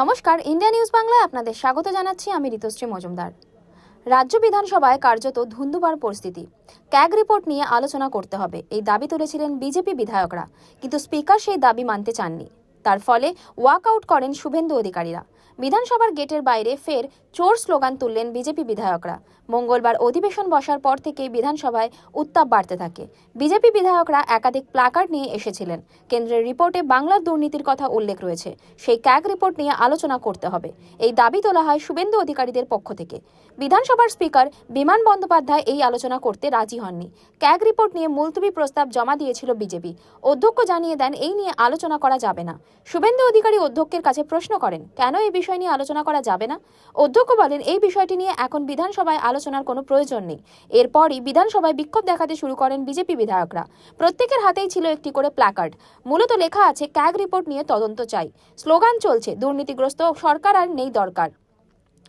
নমস্কার, India news বাংলায় আপনাদের স্বাগত জানাচ্ছি আমি ঋতুশ্রী মজুমদার। রাজ্য বিধানসভায় কার্যত ধুন্দুবার পরিস্থিতি। ক্যাগ রিপোর্ট নিয়ে আলোচনা করতে হবে, এই দাবি তুলেছিলেন বিজেপি বিধায়করা। কিন্তু স্পিকার সেই দাবি মানতে চাননি। তার ফলে ওয়াকআউট করেন শুভেন্দু অধিকারীরা। বিধানসভার গেটের বাইরে ফের চোর স্লোগান তুললেন বিজেপি বিধায়করা। মঙ্গলবার অধিবেশন বসার পর থেকেই বিধানসভায় উত্তাপ বাড়তে থাকে। বিজেপি বিধায়করা একাধিক প্লাকার্ড নিয়ে এসেছিলেন। কেন্দ্রের রিপোর্টে বাংলার দুর্নীতির কথা উল্লেখ রয়েছে। সেই ক্যাগ রিপোর্ট নিয়ে আলোচনা করতে হবে। এই দাবি তোলা হয় শুভেন্দু অধিকারীদের পক্ষ থেকে। বিধানসভার স্পিকার বিমান বন্দ্যোপাধ্যায় এই আলোচনা করতে রাজি হননি। ক্যাগ রিপোর্ট নিয়ে মুলতবি প্রস্তাব জমা দিয়েছিল বিজেপি। অধ্যক্ষ জানিয়ে দেন, এই নিয়ে আলোচনা করা যাবে না। শুভেন্দু অধিকারী অধ্যক্ষের কাছে প্রশ্ন করেন, কেন এই বিষয় নিয়ে আলোচনা করা যাবে না। অধ্যক্ষ বলেন, এই বিষয়টি নিয়ে এখন বিধানসভায় আলোচনার কোনো প্রয়োজন নেই। এরপরই বিধানসভায় বিক্ষোভ দেখাতে শুরু করেন বিজেপি বিধায়করা। প্রত্যেকের হাতেই ছিল একটি করে প্ল্যাকার্ড মূলত লেখা আছে, ক্যাগ রিপোর্ট নিয়ে তদন্ত চাই। স্লোগান চলছে, দুর্নীতিগ্রস্ত সরকার আর নেই দরকার।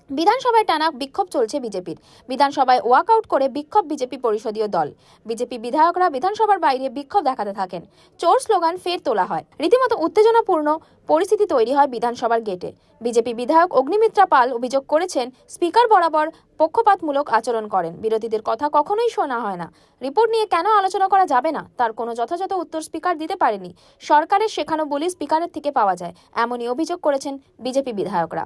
বিধানসভায় টানা বিক্ষোভ চলছে বিজেপির। বিধানসভায় ওয়াকআউট করে বিক্ষোভ বিজেপি পরিষদীয় দল। বিজেপি বিধায়করা বিধানসভার বাইরে বিক্ষোভ দেখাতে থাকেন। চোর স্লোগান ফের তোলা হয়। রীতিমতো উত্তেজনাপূর্ণ পরিস্থিতি তৈরি হয় বিধানসভার গেটে। বিজেপি বিধায়ক অগ্নিমিত্রা পাল অভিযোগ করেছেন, স্পিকার বরাবর পক্ষপাতমূলক আচরণ করেন। বিরোধীদের কথা কখনোই শোনা হয় না। রিপোর্ট নিয়ে কেন আলোচনা করা যাবে না? তার কোনো যথাযথ উত্তর স্পিকার দিতে পারেনি। সরকারের শেখানো বলি স্পিকারের থেকে পাওয়া যায়, এমনই অভিযোগ করেছেন বিজেপি বিধায়করা।